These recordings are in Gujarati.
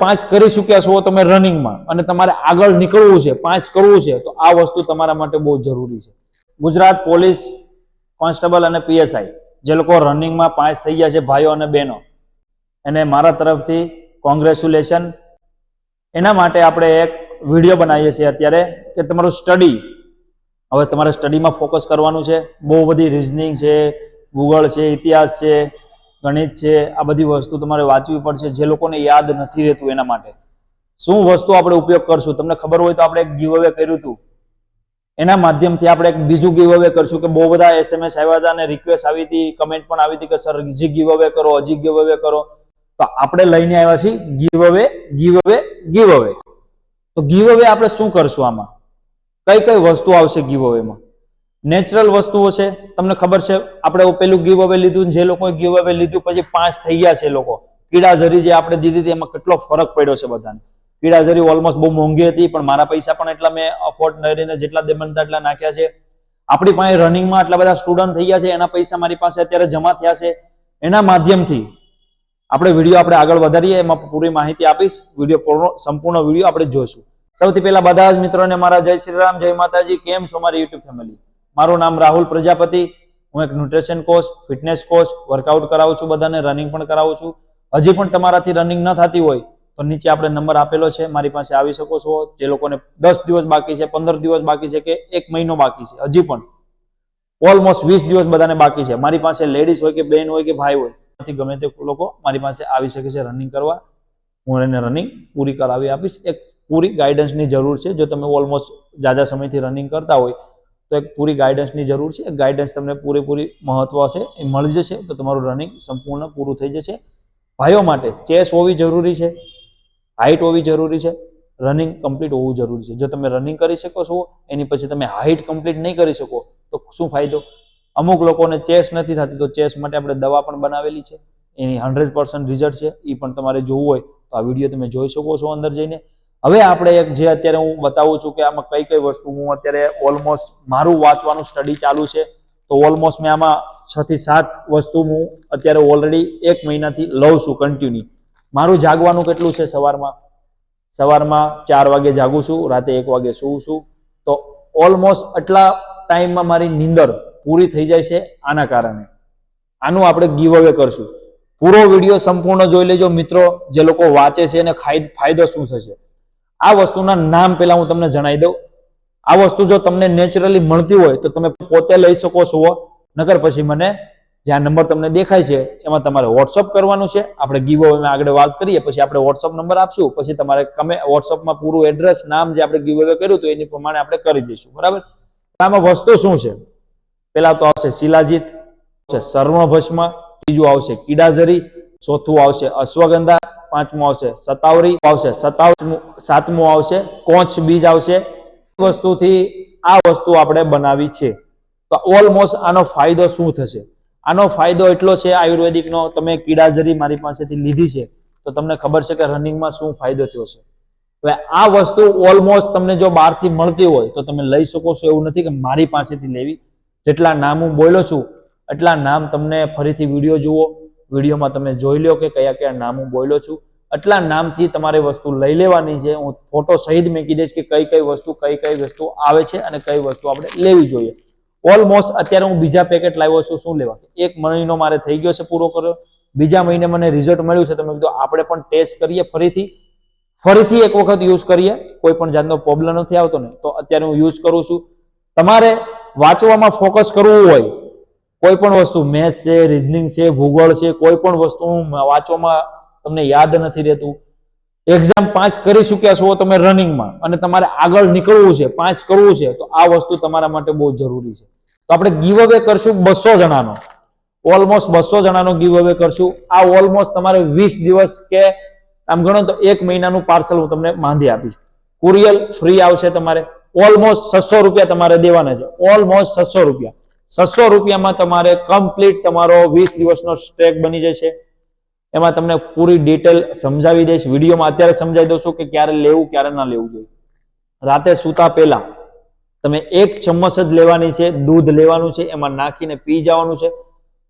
પાંચ કરી ચૂક્યા છો તમે રનિંગમાં અને તમારે આગળ નીકળવું છે, પાંચ કરવું છે, તો આ વસ્તુ તમારા માટે બહુ જરૂરી છે. ગુજરાત પોલીસ કોન્સ્ટેબલ અને પીએસઆઈ, જે લોકો રનિંગમાં પાંચ થઈ ગયા છે, ભાઈઓ અને બહેનો, એને મારા તરફથી કોંગ્રેચ્યુલેશન એના માટે આપણે એક વીડિયો બનાવીએ છીએ અત્યારે કે તમારું સ્ટડી હવે તમારે સ્ટડીમાં ફોકસ કરવાનું છે. બહુ બધી રિઝનિંગ છે ભૂગોળ છે, ઇતિહાસ છે ગણિત છે, આ બધી વસ્તુ તમારે વાંચવી પડશે, જે લોકોને યાદ નથી રહેતું એના માટે. શું વસ્તુ આપણે ઉપયોગ કરશું? તમને ખબર હોય તો આપણે એક ગીવ અવે કર્યું હતું. એના માધ્યમથી આપણે એક બીજું ગીવ અવે કરશું કે બહુ બધા એસએમએસ આવ્યા હતા અને રિક્વેસ્ટ આવી હતી કમેન્ટ પણ આવી હતી કે સર હજી ગીવ અવે કરો, હજી ગીવ અવે કરો. તો આપણે લઈને આવ્યા છીએ ગીવ અવે ગીવ અવે ગીવ અવે તો ગીવ અવે આપણે શું કરશું આમાં? કઈ કઈ વસ્તુ આવશે ગીવ અવેમાં નેચરલ વસ્તુઓ છે, તમને ખબર છે, આપણે પેલું ગીવ અવે લીધું જે લોકોએ ગીવ અવે લીધું, પછી પાંચ થઈ ગયા છે લોકો. કીડાઝરી જે આપણે દીધી હતી, એમાં કેટલો ફરક પડ્યો છે બધાને. કીડાઝરી ઓલમોસ્ટ બહુ મોંઘી હતી, પણ મારા પૈસા પણ એટલા મેં અફોર્ડ કરીને જેટલા બનતા એટલા નાખ્યા છે. આપણી પાસે રનિંગમાં આટલા બધા સ્ટુડન્ટ થઈ ગયા છે, એના પૈસા મારી પાસે અત્યારે જમા થયા છે. એના માધ્યમથી આપણે વીડિયો આપણે આગળ વધારીએ, એમાં પૂરી માહિતી આપીશ. વીડિયો પૂર્ણ સંપૂર્ણ વીડિયો આપણે જોઈશું. સૌથી પહેલા બધા જ મિત્રોને મારા જય શ્રી રામ, જય માતાજી, કેમ છો મારી યુટ્યુબ ફેમિલી મારું નામ રાહુલ પ્રજાપતિ. હું એક nutrition coach, fitness coach, workout કરાવું છું બધાને, રનિંગ પણ કરાવું છું. હજી પણ તમારાથી રનિંગ ન થતી હોય તો નીચે આપણે નંબર આપેલો છે, મારી પાસે આવી શકો છો. જે લોકોને દસ દિવસ બાકી છે, પંદર દિવસ બાકી છે કે એક મહિનો બાકી છે, હજી પણ. ઓલમોસ્ટ વીસ દિવસ બધાને બાકી છે. મારી પાસે લેડીઝ હોય કે બેન હોય કે ભાઈ હોય નથી ગમે તે લોકો મારી પાસે આવી શકે છે રનિંગ કરવા. હું એને રનિંગ પૂરી કરાવી આપીશ. એક પૂરી ગાઈડન્સની જરૂર છે. જો તમે ઓલમોસ્ટ જાજા સમયથી રનિંગ કરતા હોય તો એક પૂરી ગાઈડન્સની જરૂર છે. ગાઈડન્સ તમને પૂરેપૂરી મહત્વ હશે. એ મળી જશે. તો તમારું રનિંગ સંપૂર્ણ પૂરું થઈ જશે. ભાઈઓ માટે ચેસ હોવી જરૂરી છે. હાઇટ હોવી જરૂરી છે. રનિંગ કમ્પ્લીટ હોવું જરૂરી છે. જો તમે રનિંગ કરી શકો છો, એની પછી તમે હાઇટ કમ્પ્લીટ નહીં કરી શકો, તો શું ફાયદો? અમુક લોકોને ચેસ નથી થતી, તો ચેસ માટે આપણે દવા પણ બનાવેલી છે. એની હંડ્રેડ પર્સન્ટ રિઝલ્ટ છે. એ પણ તમારે જોવું હોય, તો આ વીડિયો તમે જોઈ શકો છો અંદર જઈને. હવે આપણે એક જે અત્યારે હું બતાવું છું કે આમાં કઈ કઈ વસ્તુ હું અત્યારે ઓલમોસ્ટ મારું વાંચવાનું સ્ટડી ચાલુ છે, તો ઓલમોસ્ટ મેં આમાં છ થી સાત વસ્તુ હું અત્યારે ઓલરેડી એક મહિનાથી લઉં છું કન્ટિન્યુ મારું જાગવાનું કેટલું છે સવારમાં? સવારમાં ચાર વાગે જાગું છું, રાતે એક વાગે સૂવું છું. તો ઓલમોસ્ટ આટલા ટાઈમમાં મારી નીંદર પૂરી થઈ જાય છે આના કારણે. આનું આપણે ગીવ અવે કરશું. પૂરો વીડિયો સંપૂર્ણ જોઈ લેજો મિત્રો, જે લોકો વાંચે છે એને ફાયદો શું થશે? આ વસ્તુના નામ પહેલા હું તમને જણાવી દઉં. આ વસ્તુ જો તમને નેચરલી મળતી હોય તો તમે પોતે લઈ શકો છો. નકર પછી મને જે આ નંબર તમને દેખાય છે, એમાં તમારે વોટ્સઅપ કરવાનું છે. આપણે ગીવ અવેમાં આગળ વાત કરીએ, પછી આપણે વોટ્સઅપ નંબર આપશું, પછી તમારે કમે વોટ્સઅપમાં પૂરું એડ્રેસ નામ જે આપણે ગીવ અવે કર્યું હતું, એની પ્રમાણે આપણે કરી દઈશું. બરાબર? આમાં વસ્તુ શું છે? પેલા તો આવશે શિલાજીત, આવશે સર્વભસ્મ ત્રીજું આવશે કીડાઝરી ચોથું આવશે અશ્વગંધા, પાંચમું આવશે સતાવરી આવશે સતાવમું સાતમું આવશે કોંચ, બીજ આવશે. વસ્તુથી આ વસ્તુ આપણે બનાવી છે. તો ઓલમોસ્ટ આનો ફાયદો શું થશે? આનો ફાયદો એટલો છે આયુર્વેદિકનો, તમે કીડાઝરી મારી પાસેથી લીધી છે, તો તમને ખબર છે કે રનિંગમાં શું ફાયદો થયો છે. હવે આ વસ્તુ ઓલમોસ્ટ તમને જો બહારથી મળતી હોય, તો તમે લઈ શકો છો. એવું નથી કે મારી પાસેથી લેવી. જેટલા નામ હું બોલ્યો છું, એટલા નામ તમને ફરીથી વીડિયો જુઓ. વિડીયોમાં તમે જોઈ લો કે કયા કયા નામ હું બોલ્યો છું. આટલા નામથી તમારે વસ્તુ લઈ લેવાની છે. હું ફોટો સહિત મૂકી દઈશ કે કઈ કઈ વસ્તુ, કઈ કઈ વસ્તુ આવે છે અને કઈ વસ્તુ આપણે લેવી જોઈએ. ઓલમોસ્ટ અત્યારે હું બીજા પેકેટ લાવ્યો છું. શું લેવા? એક મહિનો મારે થઈ ગયો છે પૂરો કર્યો. બીજા મહિને મને રિઝલ્ટ મળ્યું છે. તો કીધું આપણે પણ ટેસ્ટ કરીએ ફરીથી. ફરીથી એક વખત યુઝ કરીએ. કોઈ પણ જાતનો પ્રોબ્લેમ નથી આવતો ને. તો અત્યારે હું યુઝ કરું છું. તમારે વાંચવામાં ફોકસ કરવું હોય. કોઈ પણ વસ્તુ મેથ્સ છે રિઝનિંગ છે, ભૂગોળ છે, કોઈ પણ વસ્તુ વાંચવામાં તમને યાદ નથી રહેતું. એક્ઝામ પાસ કરી ચૂક્યા છો તમે રનિંગમાં અને તમારે આગળ નીકળવું છે પાસ કરવું છે, તો આ વસ્તુ તમારા માટે બહુ જરૂરી છે. તો આપણે ગીવ અવે કરશું બસો જણાનો. ઓલમોસ્ટ બસો જણાનો ગીવ અવે કરશું. આ ઓલમોસ્ટ તમારે વીસ દિવસ કે આમ ગણો તો એક મહિનાનું પાર્સલ હું તમને બાંધી આપીશ. કુરિયર ફ્રી આવશે તમારે. ઓલમોસ્ટ છસો રૂપિયા તમારે દેવાના છે. ઓલમોસ્ટ છસો રૂપિયા. છસો રૂપિયામાં તમારે કમ્પ્લીટ તમારો વીસ દિવસનો સ્ટેક બની જશે. એમાં તમને પૂરી ડિટેલ સમજાવી દઈશ. વિડીયોમાં અત્યારે સમજાવી દઉં છું કે ક્યારે લેવું, ક્યારે ના લેવું જોઈએ. રાતે સૂતા પહેલા તમે એક ચમ્મચ જ લેવાની છે, દૂધ લેવાનું છે, એમાં નાખીને પી જવાનું છે.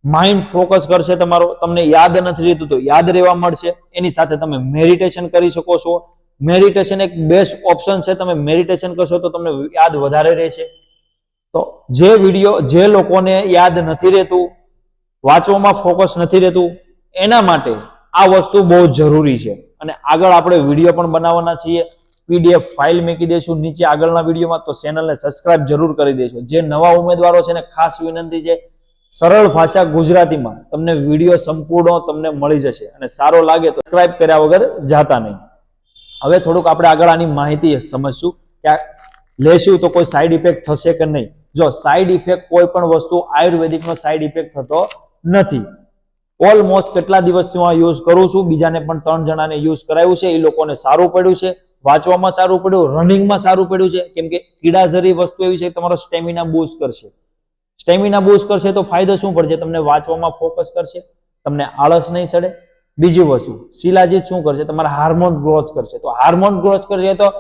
માઇન્ડ ફોકસ કરશે તમારો. તમને યાદ નથી રહેતું તો યાદ રહેવા મળશે. એની સાથે તમે મેડિટેશન કરી શકો છો. મેડિટેશન એક બેસ્ટ ઓપ્શન છે. તમે મેડિટેશન કરશો તો તમને યાદ વધારે રહેશે. તો જે વીડિયો જે લોકોને યાદ નથી રહેતું, વાંચવામાં ફોકસ નથી રહેતું, એના માટે આ વસ્તુ બહુ જરૂરી છે. અને આગળ આપણે વીડિયો પણ બનાવવાના છીએ. પીડીએફ ફાઇલ મૂકી દઈશું નીચે આગળના વિડીયોમાં, તો ચેનલને સબસ્ક્રાઇબ જરૂર કરી દઈશું જે નવા ઉમેદવારો છે ને, ખાસ વિનંતી છે, સરળ ભાષા ગુજરાતીમાં તમને વીડિયો સંપૂર્ણ તમને મળી જશે અને સારો લાગે તો સબસ્ક્રાઇબ કર્યા વગર જાતા નહીં. હવે થોડુંક આપણે આગળ આની માહિતી સમજશું કે લેશું તો કોઈ સાઈડ ઇફેક્ટ થશે કે નહીં. જો સાઈડ ઇફેક્ટ કોઈ પણ વસ્તુ આયુર્વેદિકનો સાઈડ ઇફેક્ટ થતો નથી. ઓલમોસ્ટ કેટલા દિવસથી હું આ યુઝ કરું છું? બીજાને પણ ત્રણ જણાને યુઝ કરાવ્યું છે. એ લોકોને સારું પડ્યું છે. વાંચવામાં સારું પડ્યું, રનિંગમાં સારું પડ્યું છે. કેમ કે કીડાઝરી વસ્તુ એવી છે તમારો સ્ટેમિના બૂસ્ટ કરશે. સ્ટેમિના બૂસ્ટ કરશે તો ફાયદો શું પડશે? તમને વાંચવામાં ફોકસ કરશે. તમને આળસ નહીં સડે. બીજી વસ્તુ શિલાજીત શું કરશે? તમારા હાર્મોન ગ્રોથ કરશે. તો હાર્મોન ગ્રોથ કરશે તો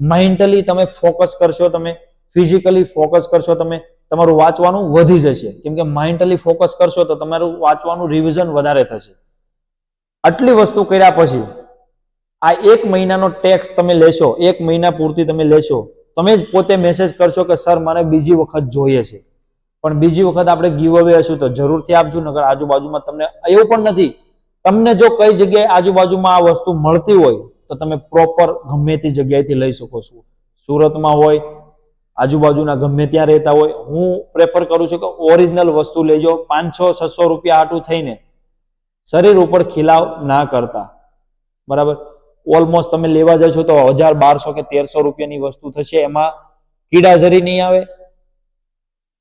મેન્ટલી તમે ફોકસ કરશો તમે. ફિઝિકલી ફોકસ કરશો તમે, તમારું વાંચવાનું વધી જશે. કેમ કે માઇન્ડલી ફોકસ કરશો તો તમારું વાંચવાનું રિવિઝન વધારે થશે. આટલી વસ્તુ કર્યા પછી, આ એક મહિનાનો ટેક્સ તમે લેશો, એક મહિના પૂરતી તમે લેશો, તમે જ પોતે મેસેજ કરશો કે સર મારે બીજી વખત જોઈએ છે. પણ બીજી વખત આપણે ગીવ અવે હશું તો જરૂરથી આપજો નગર આજુબાજુમાં તમને, એવું પણ નથી. તમને જો કઈ જગ્યાએ આજુબાજુમાં આ વસ્તુ મળતી હોય, તો તમે પ્રોપર ગમે તે જગ્યાએથી લઈ શકો છો. સુરતમાં હોય આજુબાજુના ગમે ત્યાં રહેતા હોય, હું પ્રેફર કરું છું કે ઓરિજિનલ વસ્તુ લેજો, પાંચસો, છસો રૂપિયા આટું થઈને. શરીર ઉપર ખીલાવ ના કરતા. બરાબર? ઓલમોસ્ટ તમે લેવા જશો તો હજાર, બારસો કે તેરસો રૂપિયાની વસ્તુ થશે, એમાં કીડાઝરી નહીં આવે.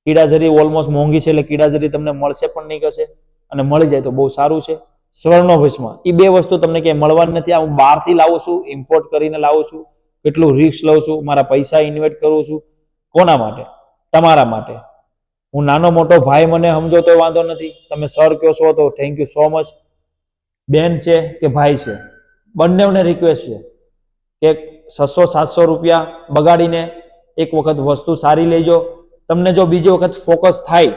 કીડાઝરી ઓલમોસ્ટ મોંઘી છે એટલે કીડાઝરી તમને મળશે પણ નહીં કશે. અને મળી જાય તો બહુ સારું છે. સ્વર્ણભસ્મ. એ બે વસ્તુ તમને ક્યાંય મળવાની નથી. આ હું બહારથી લાવું છું ઇમ્પોર્ટ કરીને લાવું છું. કેટલું રિસ્ક લઉં છું, મારા પૈસા ઇન્વેસ્ટ કરું છું. કોના માટે? તમારા માટે. હું નાનો મોટો ભાઈ મને સમજો તો વાંધો નથી. તમે સર કહો છો તો થેન્ક યુ સો મચ બેન છે કે ભાઈ છે? બંનેને રિક્વેસ્ટ છે કે છસો સાતસો રૂપિયા બગાડીને એક વખત વસ્તુ સારી લેજો. તમને જો બીજી વખત ફોકસ થાય,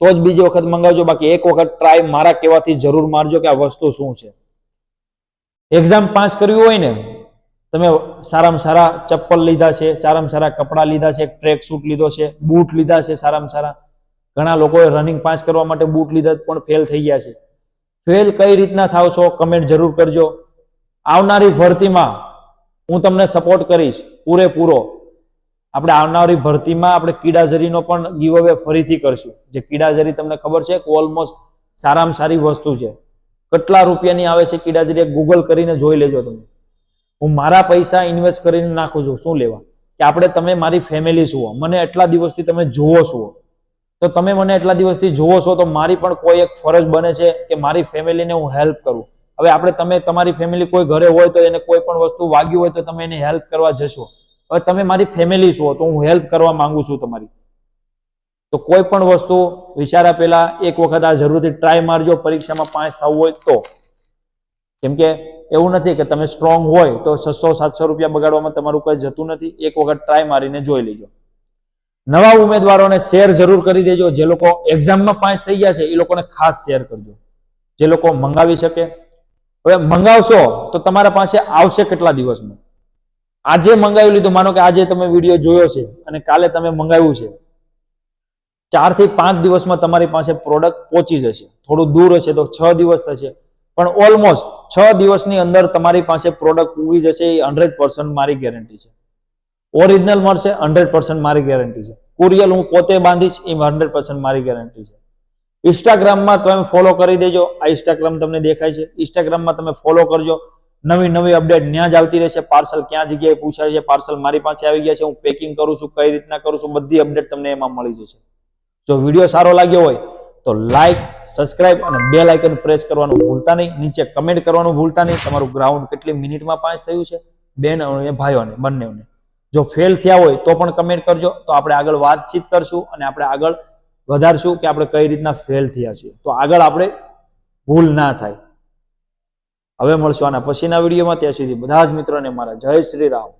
તો જ બીજી વખત મંગાવજો. બાકી એક વખત ટ્રાય મારા કહેવાથી જરૂર મારજો કે આ વસ્તુ શું છે. એક્ઝામ પાસ કરવી હોય ને તમે સારામાં સારા ચપ્પલ લીધા છે, સારામાં સારા કપડાં લીધા છે ટ્રેક સૂટ લીધો છે, બૂટ લીધા છે સારામાં સારા. ઘણા લોકોએ રનિંગ પાસ કરવા માટે બૂટ લીધા પણ ફેલ થઈ ગયા છે. ફેલ કઈ રીતના થાવ છો કમેન્ટ જરૂર કરજો. આવનારી ભરતીમાં હું તમને સપોર્ટ કરીશ, પૂરેપૂરો. આપણે આવનારી ભરતીમાં આપણે કીડાઝરીનો પણ ગીવ અવે ફરીથી કરશું. જે કીડાઝરી તમને ખબર છે કે ઓલમોસ્ટ સારામાં સારી વસ્તુ છે. કેટલા રૂપિયાની આવે છે કીડાઝરી ગૂગલ કરીને જોઈ લેજો તમે. હું મારા પૈસા ઇન્વેસ્ટ કરીને નાખું છું. શું લેવા? કે આપણે તમે મારી ફેમિલી છો. મને એટલા દિવસથી તમે જુઓ છો. તો તમે મને એટલા દિવસથી જુઓ છો તો મારી પણ કોઈ એક ફરજ બને છે કે મારી ફેમિલીને હું હેલ્પ કરું. હવે આપણે તમે, તમારી ફેમિલી કોઈ ઘરે હોય તો એને કોઈ પણ વસ્તુ વાગ્યું હોય તો તમે એને હેલ્પ કરવા જશો. હવે તમે મારી ફેમિલી છો તો હું હેલ્પ કરવા માંગુ છું તમારી. તો કોઈ પણ વસ્તુ વિચાર્યા પહેલા એક વખત આ જરૂરથી ટ્રાય મારજો. પરીક્ષામાં પાસ થવું હોય તો. કેમ કે એવું નથી કે તમે સ્ટ્રોંગ હોય તો છસો, સાતસો રૂપિયા બગાડવામાં તમારું કંઈ જતું નથી. એક વખત ટ્રાય મારીને જોઈ લેજો. નવા ઉમેદવારોને શેર જરૂર કરી દેજો. જે લોકો એક્ઝામમાં પાસ થઈ ગયા છે, એ લોકોને ખાસ શેર કરજો. જે લોકો મંગાવી શકે. હવે મંગાવશો તો તમારા પાસે આવશે કેટલા દિવસમાં? આજે મંગાવી લીધું. માનો કે આજે તમે વીડિયો જોયો છે અને કાલે તમે મંગાવ્યું છે. ચારથી પાંચ દિવસમાં તમારી પાસે પ્રોડક્ટ પહોંચી જશે. થોડું દૂર હશે તો છ દિવસ થશે. પણ ઓલમોસ્ટ છ દિવસની અંદર તમારી પાસે પ્રોડક્ટ ઉગી જશે એ હંડ્રેડ પર્સન્ટ મારી ગેરંટી છે. ઓરિજિનલ મળશે હંડ્રેડ પર્સન્ટ મારી ગેરંટી છે. કુરિયર હું પોતે બાંધીશ એ હંડ્રેડ પર્સન્ટ મારી ગેરંટી છે. ઇન્સ્ટાગ્રામમાં તમે ફોલો કરી દેજો. આ ઇન્સ્ટાગ્રામ તમને દેખાય છે. ઇન્સ્ટાગ્રામમાં તમે ફોલો કરજો. નવી નવી અપડેટ ત્યાં જ આવતી રહેશે. પાર્સલ ક્યાં જગ્યાએ પૂછાય છે? પાર્સલ મારી પાસે આવી ગયા છે. હું પેકિંગ કરું છું, કઈ રીતના કરું છું? બધી અપડેટ તમને એમાં મળી જશે. જો વીડિયો સારો લાગ્યો હોય તો લાઈક સબસ્ક્રાઇબ અને બે લાઇકન પ્રેસ કરવાનું ભૂલતા નહીં. નીચે કમેન્ટ કરવાનું ભૂલતા નહીં. તમારું ગ્રાઉન્ડ કેટલી મિનિટમાં પાસ થયું છે? બેન અને ભાઈઓને, બંનેઓને. જો ફેલ થયા હોય તો પણ કમેન્ટ કરજો. તો આપણે આગળ વાતચીત કરશું અને આપણે આગળ વધારશું કે આપણે કઈ રીતના ફેલ થયા છીએ. તો આગળ આપણે ભૂલ ના થાય. હવે મળશું આના પછીના વિડીયોમાં. ત્યાં સુધી બધા જ મિત્રોને મારા જય શ્રી રામ.